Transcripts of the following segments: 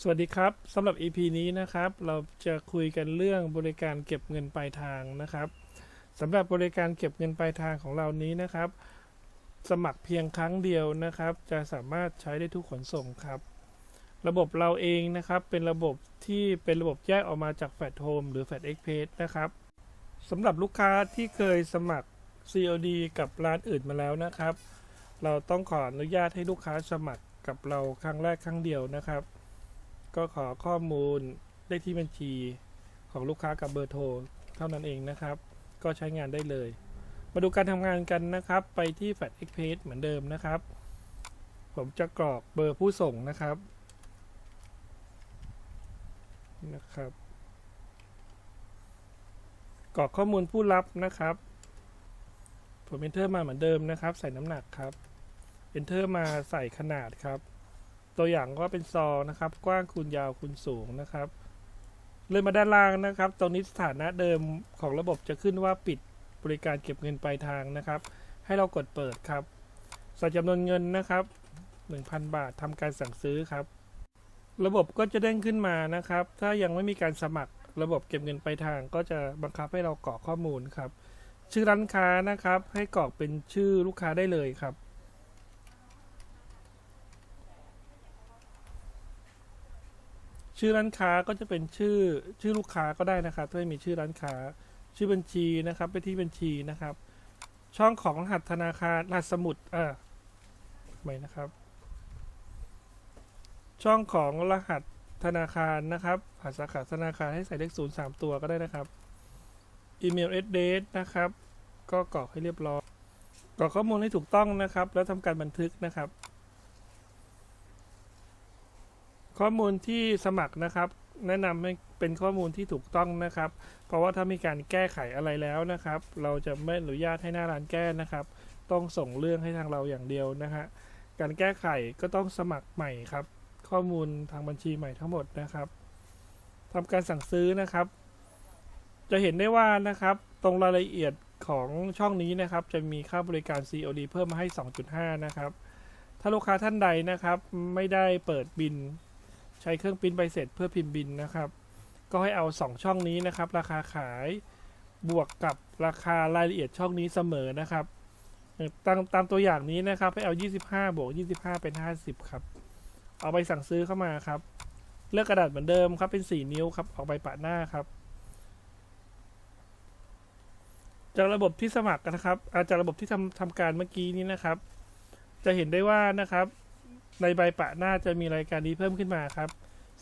สวัสดีครับสำหรับ EP นี้นะครับ เราจะคุยกันเรื่องบริการเก็บเงินปลายทางนะครับสำหรับบริการเก็บเงินปลายทางของเรานี้นะครับ สมัครเพียงครั้งเดียวนะครับ จะสามารถใช้ได้ทุกขนส่งครับ ระบบเราเองนะครับ เป็นระบบที่เป็นระบบแยกออกมาจาก Fat Home หรือ Fat Express นะครับสำหรับลูกค้าที่เคยสมัคร COD กับร้านอื่นมาแล้วนะครับ เราต้องขออนุญาตให้ลูกค้าสมัครกับเราครั้งแรกครั้งเดียวนะครับ ก็ขอข้อมูลเลขที่บัญชีของลูกค้ากับเบอร์โทรเท่านั้นเองนะครับ ก็ใช้งานได้เลย มาดูการทำงานกันนะครับ ไปที่ Fat Express เหมือนเดิมนะครับ ผมจะกรอกเบอร์ผู้ส่งนะครับนะครับ กรอกข้อมูลผู้รับนะครับ ผม enter มาเหมือนเดิมนะครับ ใส่น้ำหนักครับ enter มาใส่ขนาดครับ ตัวอย่างก็เป็นซองนะครับ กว้างคูณยาวคูณสูงนะครับเลยมาด้านล่างนะครับ ตรงนี้สถานะเดิมของระบบจะขึ้นว่าปิดบริการเก็บเงินปลายทางนะครับ ให้เรากดเปิดครับใส่จำนวนเงินนะครับ 1,000 บาททำการสั่งซื้อครับ ระบบก็จะเด้งขึ้นมานะครับ ถ้ายังไม่มีการสมัครระบบเก็บเงินปลายทาง ก็จะบังคับให้เรากรอกข้อมูลครับ ชื่อร้านค้านะครับ ให้กรอกเป็นชื่อลูกค้าได้เลยครับ ชื่อร้านค้าก็จะเป็นชื่อชื่อลูกค้าก็ได้นะครับถ้าไม่มีชื่อร้านค้า ชื่อบัญชีนะครับไปที่บัญชีนะครับ ช่องของรหัสธนาคารรหัสสมุดอ่าไม่นะครับ ช่องของรหัสธนาคารนะครับรหัสสาขาธนาคารให้ใส่เลขศูนย์สามตัวก็ได้นะครับอีเมลเอดเดสนะครับ ก็กรอกให้เรียบร้อยกรอกข้อมูลให้ถูกต้องนะครับ แล้วทำการบันทึกนะครับ ข้อมูลที่สมัครนะครับ แนะนำให้เป็นข้อมูลที่ถูกต้องนะครับ เพราะว่าถ้ามีการแก้ไขอะไรแล้วนะครับ เราจะไม่อนุญาตให้หน้าร้านแก้นะครับ ต้องส่งเรื่องให้ทางเราอย่างเดียวนะฮะการแก้ไขก็ต้องสมัครใหม่ครับ ข้อมูลทางบัญชีใหม่ทั้งหมดนะครับทำการสั่งซื้อนะครับ จะเห็นได้ว่านะครับตรงรายละเอียดของช่องนี้นะครับ จะมีค่าบริการ COD เพิ่มมาให้ 2.5 นะครับ ถ้าลูกค้าท่านใดนะครับ ไม่ได้เปิดบิน ใช้เครื่องปริ้นใบเสร็จเพื่อพิมพ์บินนะครับ ก็ให้เอา 2 ช่องนี้นะครับ ราคาขายบวกกับราคารายละเอียดช่องนี้เสมอนะครับตามตามตัวอย่างนี้นะครับ ให้เอา 25 บวก 25 เป็น 50 ครับ เอาไปสั่งซื้อเข้ามาครับ เลือกกระดาษเหมือนเดิมครับ เป็น 4 นิ้วครับ ออกใบปะหน้าครับ จากระบบที่สมัครนะครับจากระบบที่ทำทำการเมื่อกี้นี้นะครับ จะเห็นได้ว่านะครับ ในใบปะหน้าจะมีรายการนี้เพิ่มขึ้นมาครับ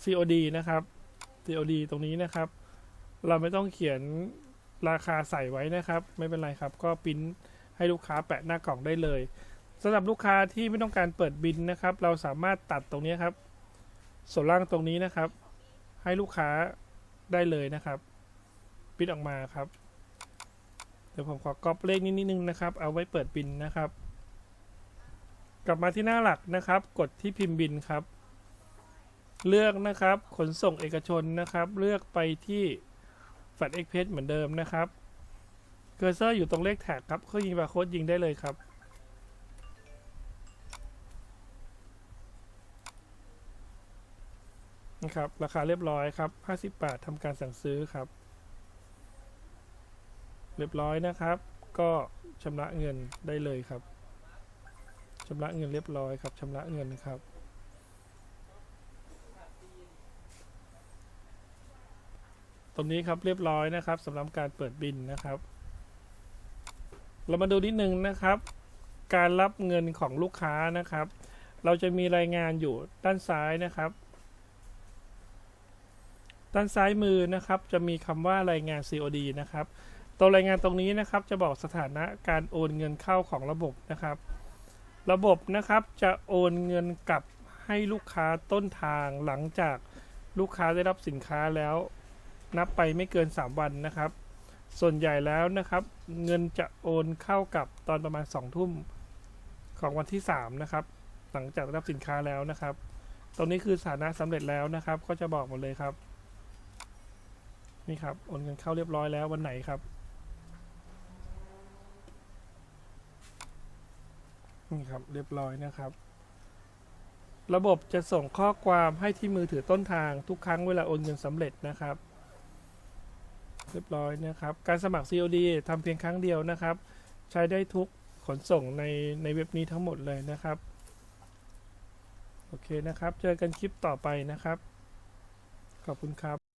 COD นะครับ COD ตรงนี้นะครับ เราไม่ต้องเขียนราคาใส่ไว้นะครับ ไม่เป็นไรครับ ก็ปิ้นให้ลูกค้าแปะหน้ากล่องได้เลยสำหรับลูกค้าที่ไม่ต้องการเปิดบินนะครับ เราสามารถตัดตรงนี้ครับ ส่วนล่างตรงนี้นะครับ ให้ลูกค้าได้เลยนะครับปิ้นออกมาครับเดี๋ยวผมขอก๊อปเลขนิดนึงนะครับ เอาไว้เปิดบินนะครับ กลับมาที่หน้าหลักนะครับ กดที่พิมพ์บินครับ เลือกนะครับ ขนส่งเอกชนนะครับ เลือกไปที่ f a t Express เหมือนเดิมนะครับเคอร์เซอร์อยู่ตรงเลขแท็กครับเขายิงบาร์โค้ดยิงได้เลยครับ นะครับ ราคาเรียบร้อยครับ 50 บาททำการสั่งซื้อครับ เรียบร้อยนะครับ ก็ชำระเงินได้เลยครับ ชำระเงินเรียบร้อยครับชำระเงินครับ ตรงนี้ครับเรียบร้อยนะครับสำหรับการเปิดบินนะครับ เรามาดูนิดนึงนะครับ การรับเงินของลูกค้านะครับ เราจะมีรายงานอยู่ด้านซ้ายนะครับ ด้านซ้ายมือนะครับ จะมีคำว่ารายงาน COD นะครับตัวรายงานตรงนี้นะครับจะบอกสถานะการโอนเงินเข้าของระบบนะครับ ระบบนะครับจะโอนเงินกลับให้ลูกค้าต้นทางหลังจากลูกค้าได้รับสินค้าแล้ว นับไปไม่เกิน 3 วันนะครับ ส่วนใหญ่แล้วนะครับ เงินจะโอนเข้ากับตอนประมาณ 2 ทุ่มของวันที่ 3 นะครับ หลังจากได้รับสินค้าแล้วนะครับ ตรงนี้คือสถานะสำเร็จแล้วนะครับ ก็จะบอกหมดเลยครับ นี่ครับ โอนเงินเข้าเรียบร้อยแล้ววันไหนครับ นี่ครับเรียบร้อยนะครับ ระบบจะส่งข้อความให้ที่มือถือต้นทางทุกครั้งเวลาโอนเงินสำเร็จนะครับ เรียบร้อยนะครับ การสมัคร COD ทำเพียงครั้งเดียวนะครับ ใช้ได้ทุกขนส่งในในเว็บนี้ทั้งหมดเลยนะครับโอเคนะครับ เจอกันคลิปต่อไปนะครับ ขอบคุณครับ